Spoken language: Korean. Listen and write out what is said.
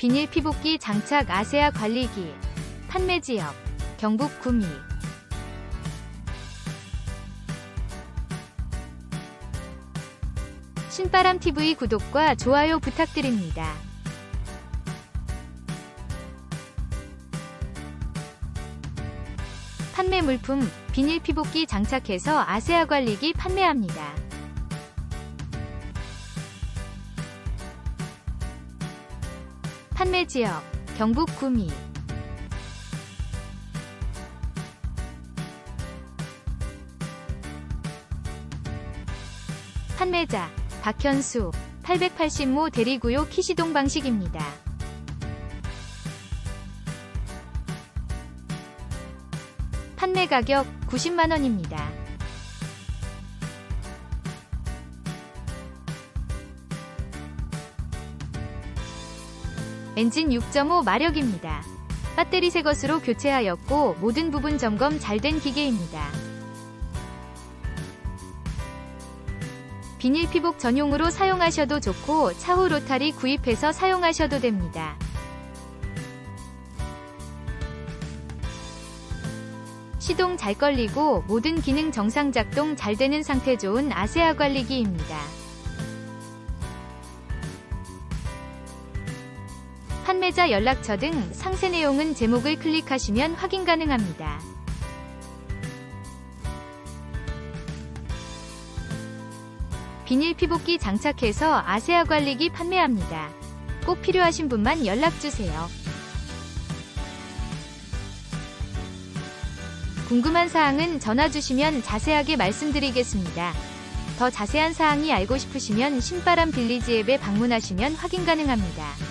비닐 피복기 장착 아세아 관리기 판매 지역 경북 구미 신바람TV 구독과 좋아요 부탁드립니다. 판매 물품 비닐 피복기 장착해서 아세아 관리기 판매합니다. 판매 지역 경북 구미 판매자 박현수 880모 대리구요 키시동 방식입니다. 판매 가격 90만원입니다. 엔진 6.5 마력입니다. 배터리 새 것으로 교체하였고 모든 부분 점검 잘 된 기계입니다. 비닐 피복 전용으로 사용하셔도 좋고 차후 로타리 구입해서 사용하셔도 됩니다. 시동 잘 걸리고 모든 기능 정상 작동 잘 되는 상태 좋은 아세아 관리기입니다. 판매자 연락처 등 상세 내용은 제목을 클릭하시면 확인 가능합니다. 비닐 피복기 장착해서 아세아 관리기 판매합니다. 꼭 필요하신 분만 연락주세요. 궁금한 사항은 전화 주시면 자세하게 말씀드리겠습니다. 더 자세한 사항이 알고 싶으시면 신바람 빌리지 앱에 방문하시면 확인 가능합니다.